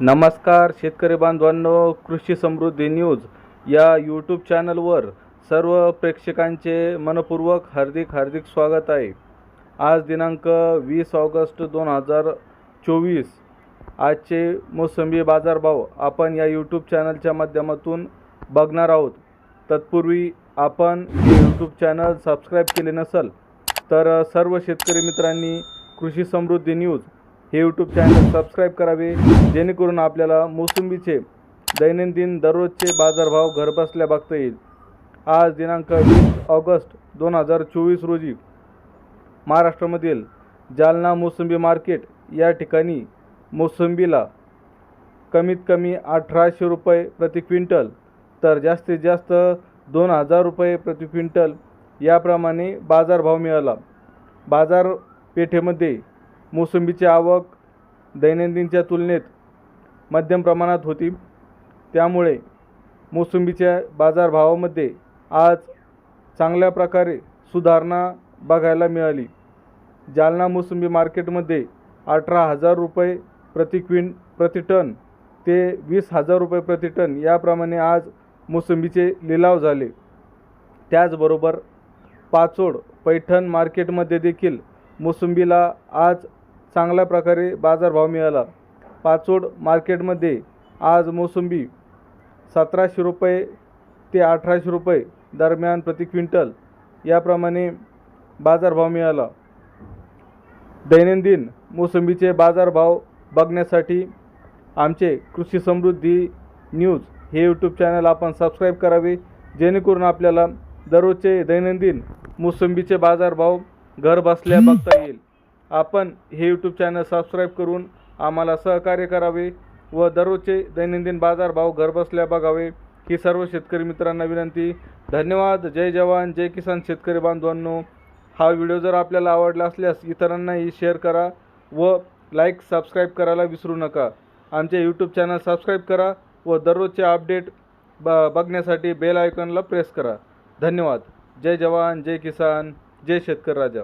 नमस्कार शेतकरी बांधवांनो कृषी समृद्धी न्यूज या यूट्यूब चॅनलवर सर्व प्रेक्षकांचे मनपूर्वक हार्दिक हार्दिक स्वागत आहे. आज दिनांक वीस ऑगस्ट दोन हजार चोवीस. आजचे मोसंबी बाजारभाव आपण या यूट्यूब चॅनलच्या माध्यमातून बघणार आहोत. तत्पूर्वी आपण यूट्यूब चॅनल सबस्क्राईब केले नसेल तर सर्व शेतकरी मित्रांनी कृषी समृद्धी न्यूज हे यूट्यूब चॅनल सबस्क्राईब करावे जेणेकरून आपल्याला मोसंबीचे दैनंदिन दररोजचे बाजारभाव घरबसल्या बघता येईल. आज दिनांक वीस ऑगस्ट दोन हजार चोवीस रोजी महाराष्ट्रामधील जालना मोसंबी मार्केट या ठिकाणी मोसंबीला कमीत कमी अठराशे रुपये प्रति क्विंटल तर जास्तीत जास्त दोन हजार रुपये प्रति क्विंटल याप्रमाणे बाजारभाव मिळाला. बाजारपेठेमध्ये मोसंबीची आवक दैनंदिनच्या तुलनेत मध्यम प्रमाणात होती. त्यामुळे मोसंबीच्या बाजारभावामध्ये आज चांगल्या प्रकारे सुधारणा बघायला मिळाली. जालना मोसंबी मार्केटमध्ये अठरा हजार रुपये प्रति क्विं प्रति टन ते वीस हजार रुपये प्रति टन याप्रमाणे आज मोसंबीचे लिलाव झाले. त्याचबरोबर पाचोड पैठण मार्केटमध्ये देखील मोसंबीला आज चांगल्या प्रकारे बाजारभाव मिळाला. पाचोड मार्केटमध्ये आज मोसंबी सतराशे रुपये ते अठराशे रुपये दरम्यान प्रति क्विंटल याप्रमाणे बाजारभाव मिळाला. दैनंदिन मोसंबीचे बाजारभाव बघण्यासाठी आमचे कृषी समृद्धी न्यूज हे यूट्यूब चॅनल आपण सबस्क्राईब करावे जेणेकरून आपल्याला दररोजचे दैनंदिन मोसंबीचे बाजारभाव घर बसल्या बघता येईल. आपण हे यूट्यूब चॅनल सबस्क्राईब करून आम्हाला सहकार्य करावे व दररोजचे दैनंदिन बाजारभाव घरबसल्या बघावे ही सर्व शेतकरी मित्रांना विनंती. धन्यवाद. जय जवान. जय किसान शेतकरी बांधवांनो. हा व्हिडिओ जर आपल्याला आवडला असल्यास इतरांनाही शेअर करा व लाईक सबस्क्राईब करायला विसरू नका. आमचे यूट्यूब चॅनल सबस्क्राईब करा व दररोजचे अपडेट ब बघण्यासाठी बेल आयकॉनला प्रेस करा. धन्यवाद. जय जवान. जय किसान. जय शेतकरी राजा.